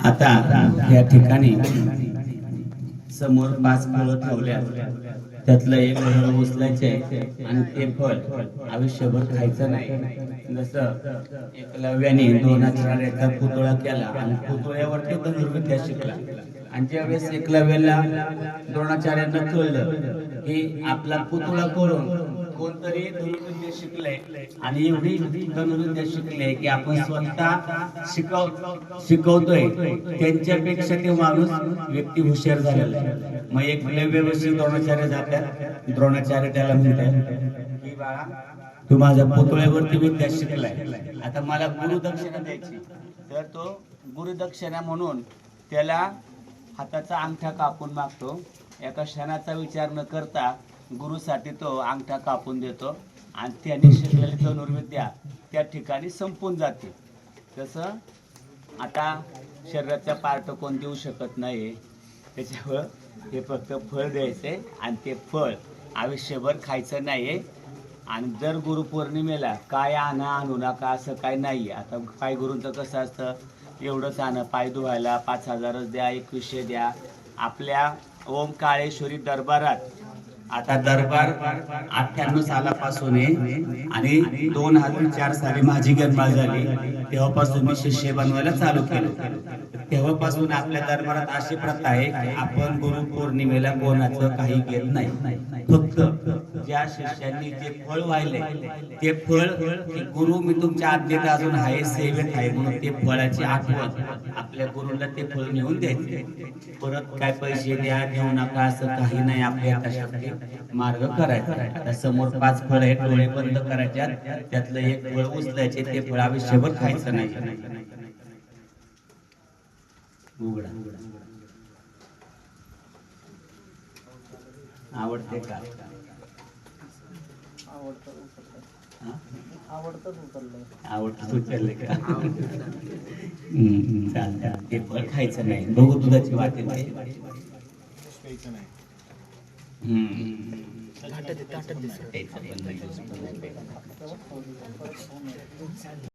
आता या ठिकाणी समोर पाच फळं ठेवल्या. त्यातलं एक फळ उचलायचे आणि ते फळ आयुष्यभर खायचं नाही. जसं एकलव्याने द्रोणाचार्याचा पुतळा केला आणि पुतळ्यावरती धनुर्विद्या शिकला. आणि ज्यावेळेस एकलव्याला द्रोणाचार्यांना कळलं की आपला पुतळा करून कोणतरी धनुर्विद्या शिकलंय आणि एवढी धनुर्विद्या शिकले की आपण स्वतः शिकव शिकवतोय. त्यांच्यापेक्षा ते माणूस व्यक्ती हुशार झालेला आहे. मग एक व्यवस्थित द्रोणाचार्य जातात. द्रोणाचार्य त्याला म्हणतात की बाळा तू माझ्या पुतळ्यावरती विद्या शिकलाय. आता मला गुरुदक्षिणा द्यायची तर तो गुरुदक्षिणा म्हणून त्याला हाताचा अंगठा कापून मागतो. एका क्षणाचा विचार न करता गुरुसाठी तो अंगठा कापून देतो आणि त्याने शिकलेली धनुर्विद्या त्या ठिकाणी संपून जाते. तसं आता शरीराचा पार्ट कोण देऊ शकत नाही त्याच्यावर हे फक्त फळ द्यायचे आणि ते फळ आयुष्यभर खायचं नाही आणि जर गुरुपौर्णिमेला काय आणा आणू नका असं काय नाही आता काय गुरूंचं कसं असतं? एवढंच आणं पाय धुवायला पाच हजारच द्या एकवीसशे द्या. आपल्या ओम काळेश्वरी दरबारात आता दरबार अठ्ठ्याण्णव सालापासून आहे आणि दोन हजार चार साली माझी गणमाळ झाली. तेव्हापासून मी शिष्य बनवायला चालू केलं. तेव्हापासून आपल्या दरबारात अशी प्रथा आहे आपण गुरु पौर्णिमेला कोणाचं काही घेत नाही. फक्त ज्या शिष्यांनी जे फळ वाहिले ते फळ गुरु मी तुमच्या आज्ञेत अजून आहे सेवेत आहे म्हणून ते फळाची आठवण आपल्या गुरुला ते फळ नेऊन द्यायचे. परत काय पैसे द्या देऊ नका असं काही नाही आपल्या यथाशक्ती मार्ग करायचा. समोर पाच फळ आहे डोळे बंद करायच्या त्यातलं एक फळ उचलायचे ते फळ आयुष्यभर खायचं नाही. उघडा. आवडते का? आवडतं उचलले. का? चालतं ते फळ खायचं नाही. बघू दुधाची हम्म.